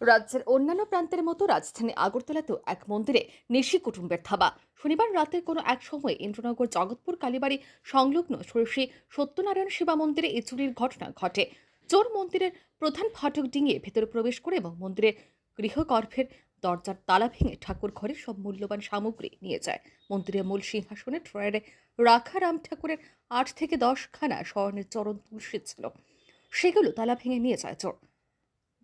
রাজ্যের অন্যান্য প্রান্তের মতো রাজধানী আগরতলাতেও এক মন্দিরে নিশি কুটুম্বের থাবা। শনিবার রাতের কোনো এক সময় ইন্দ্রনগর, জগৎপুর, কালীবাড়ি সংলগ্ন শ্রী সত্যনারায়ণ শিবা মন্দিরে এই চুরির ঘটনা ঘটে। চোর মন্দিরের প্রধান ফাটক ডিঙিয়ে ভেতরে প্রবেশ করে এবং মন্দিরের গৃহগর্ভের দরজার তালা ভেঙে ঠাকুর ঘরের সব মূল্যবান সামগ্রী নিয়ে যায়। মন্দিরের মূল সিংহাসনে ট্রয়ারে রাখা রাম ঠাকুরের আট থেকে দশখানা স্বর্ণের চরণ তুলসী ছিল। সেগুলো তালা ভেঙে নিয়ে যায় চোর।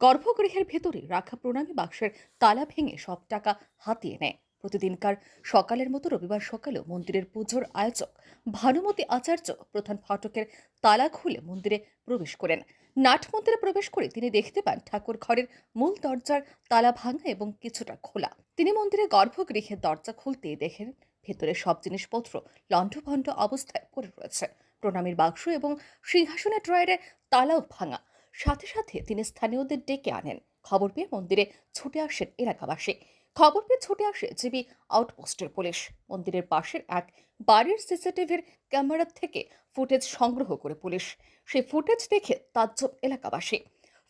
গর্ভগৃহের ভেতরে রাখা প্রণামী বাক্সের তালা ভেঙে সব টাকা হাতিয়ে নেয়। প্রতিদিনকার সকালের মতো রবিবার সকালেও মন্দিরের পুজোর আয়োজক ভানুমতি আচার্য প্রধান ফটকের তালা খুলে মন্দিরে প্রবেশ করেন। নাট মন্দিরে প্রবেশ করে তিনি দেখতে পান ঠাকুর ঘরের মূল দরজার তালা ভাঙা এবং কিছুটা খোলা। তিনি মন্দিরে গর্ভগৃহের দরজা খুলতে দেখেন ভেতরে সব জিনিসপত্র লণ্ডভণ্ড অবস্থায় পড়ে রয়েছে। প্রণামীর বাক্স এবং সিংহাসনের ড্রয়ারে তালাও ভাঙা। সাথে সাথে তিনি স্থানীয়দের ডেকে আনেন। খবর পেয়ে মন্দিরে ছুটে আসেন এলাকাবাসী। খবর পেয়ে ছুটে আসে জিবি আউটপোস্টের পুলিশ। মন্দিরের পাশের এক বাড়ির সিসিটিভির ক্যামেরা থেকে ফুটেজ সংগ্রহ করে পুলিশ। সেই ফুটেজ দেখে তাজ্জব এলাকাবাসী।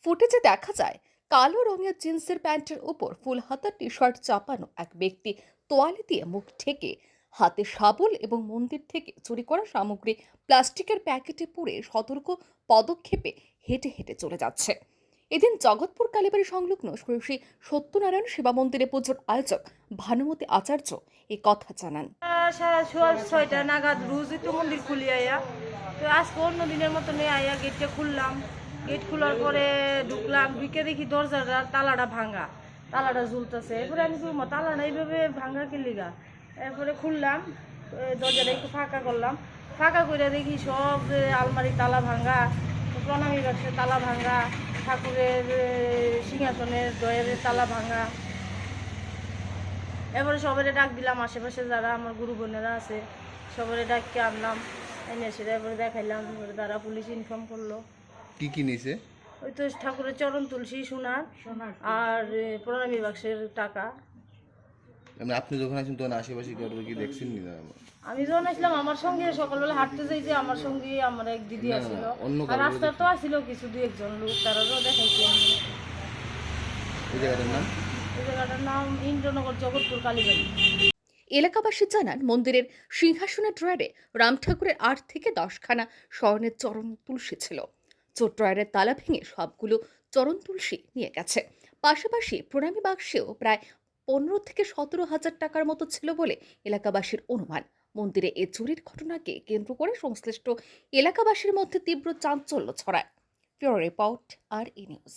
ফুটেজে দেখা যায়, কালো রঙের জিন্সের প্যান্টের উপর ফুল হাতা টি শার্ট চাপানো এক ব্যক্তি তোয়ালে দিয়ে মুখ ঠেকে হাতে শাবল এবং মন্দির থেকে চুরি করা সামগ্রী প্লাস্টিকের প্যাকেটে পুরে সতর্ক পদক্ষেপে হেঁটে হেঁটে চলে যাচ্ছে। এদিন জগৎপুর কালীবাড়ি সংলগ্ন শ্রী সত্যনারায়ণ শিবা মন্দিরে পুজোর আয়োজক ভানুমতি আচার্য এই কথা জানান। সারা ছয়টা নাগাদ রোজই তো মন্দির খুলি আয়া। তো আজকে অন্য দিনের মতো নিয়ে আয়া গেটটা খুললাম। গেট খোলার পরে ঢুকলাম, ঢুকে দেখি দরজাটা তালাটা ভাঙা, তালাটা ঝুলতেছে এরপরে আমি তালাটা এইভাবে ভাঙা কিলিগা এরপরে খুললাম দরজাটা একটু ফাঁকা করলাম। ফাঁকা করে দেখি সব এ, আলমারির তালা ভাঙা প্রণামী বাক্সের তালা ভাঙা ঠাকুরের সিংহাসনের দয়ের তালা ভাঙা। এবারে সবাই ডাক দিলাম আশেপাশে যারা আমার গুরু বোনেরা আছে সবাই ডাককে আনলাম এনে সেটা এবারে দেখাইলাম তারা পুলিশ ইনফর্ম করল। কি কি নিছে? ওই তো ঠাকুরের চরণ তুলসী সোনার আর প্রণামী বাক্সের টাকা। মানে আপনি যখন আসেন তখন আশেপাশে কেউ কি দেখছেন নি না? আমি যখন আসলাম আমার সঙ্গে সকালবেলা হাঁটতে যাইছে আমার সঙ্গে আমার এক দিদি আসছিল আর রাস্তা তো আসছিল কিছু দুই একজন লোক তারাও দেখাইছি। আমি ওই জায়গাটার নাম? ওই জায়গাটার নাম ইন্দ্রনগর জগৎপুর কালীবাড়ি। এলাকাবাসী জানান মন্দিরের সিংহাসনের ড্রয়ারে রাম ঠাকুরের আট থেকে দশখানা স্বর্ণের চরণ তুলসী ছিল। চোর ড্রয়ারের তালা ভেঙে সবগুলো চরণ তুলসী নিয়ে গেছে। পাশাপাশি প্রণামী বাক্সেও প্রায় পনেরো থেকে সতেরো হাজার টাকার মতো ছিল বলে এলাকাবাসীর অনুমান। মন্দিরে এ চুরির ঘটনাকে কেন্দ্র করে সংশ্লিষ্ট এলাকাবাসীর মধ্যে তীব্র চাঞ্চল্য ছড়ায়। পিওর রিপোর্ট আর ই নিউজ।